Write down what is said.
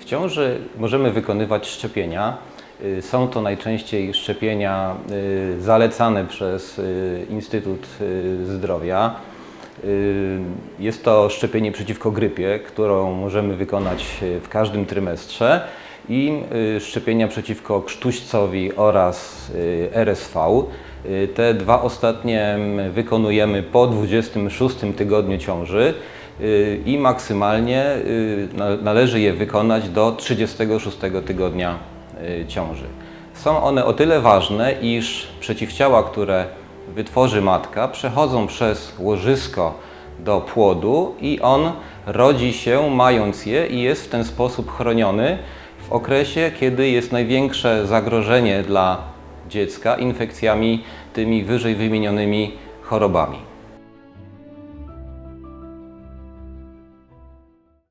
W ciąży możemy wykonywać szczepienia. Y, Są to najczęściej szczepienia y, zalecane przez y, Instytut Zdrowia. Jest to szczepienie przeciwko grypie, którą możemy wykonać w każdym trymestrze i szczepienia przeciwko krztuścowi oraz RSV. Te dwa ostatnie mm, wykonujemy po 26 tygodniu ciąży i maksymalnie y, na- należy je wykonać do 36 tygodnia y, ciąży. Są one o tyle ważne, iż przeciwciała, które wytworzy matka, przechodzą przez łożysko do płodu i on rodzi się mając je i jest w ten sposób chroniony w okresie, kiedy jest największe zagrożenie dla dziecka infekcjami tymi wyżej wymienionymi chorobami.